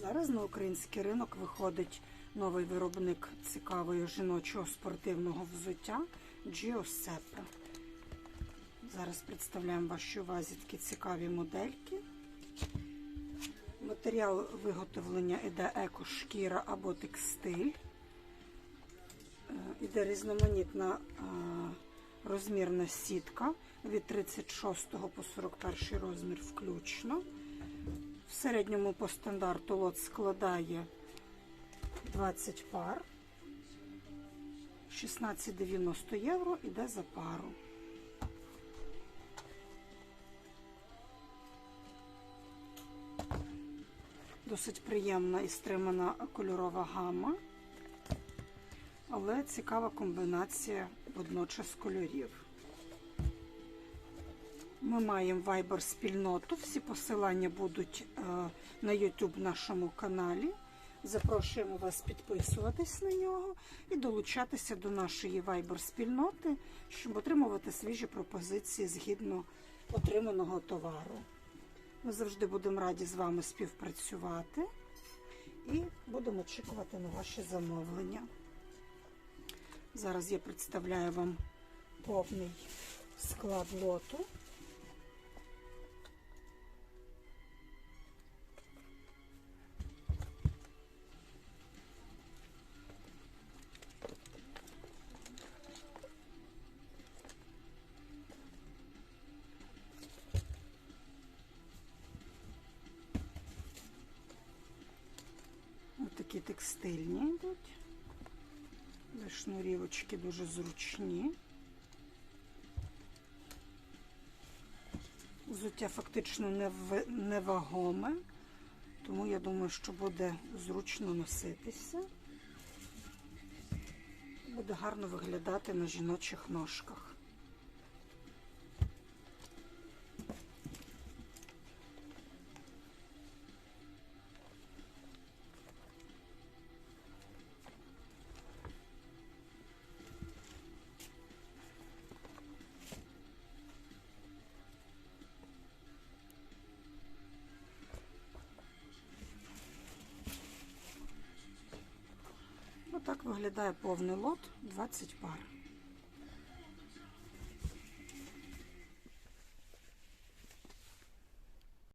Зараз на український ринок виходить новий виробник цікавого жіночого спортивного взуття Giuseppe. Зараз представляємо вашій увазі такі цікаві модельки. Матеріал виготовлення іде екошкіра або текстиль. Е, Іде різноманітна е, розмірна сітка від 36 по 41 розмір включно. В середньому по стандарту лот складає 20 пар. 16,90 євро іде за пару. Досить приємна і стримана кольорова гама, але цікава комбінація водночас кольорів. Ми маємо Viber спільноту. Всі посилання будуть е, на YouTube нашому каналі. Запрошуємо вас підписуватись на нього і долучатися до нашої Viber спільноти, щоб отримувати свіжі пропозиції згідно отриманого товару. Ми завжди будемо раді з вами співпрацювати і будемо очікувати на ваші замовлення. Зараз я представляю вам повний склад лоту. Такі текстильні йдуть. Шнурівочки дуже зручні. Взуття фактично невагоме, тому я думаю, що буде зручно носитися. Буде гарно виглядати на жіночих ножках. Отак виглядає повний лот 20 пар.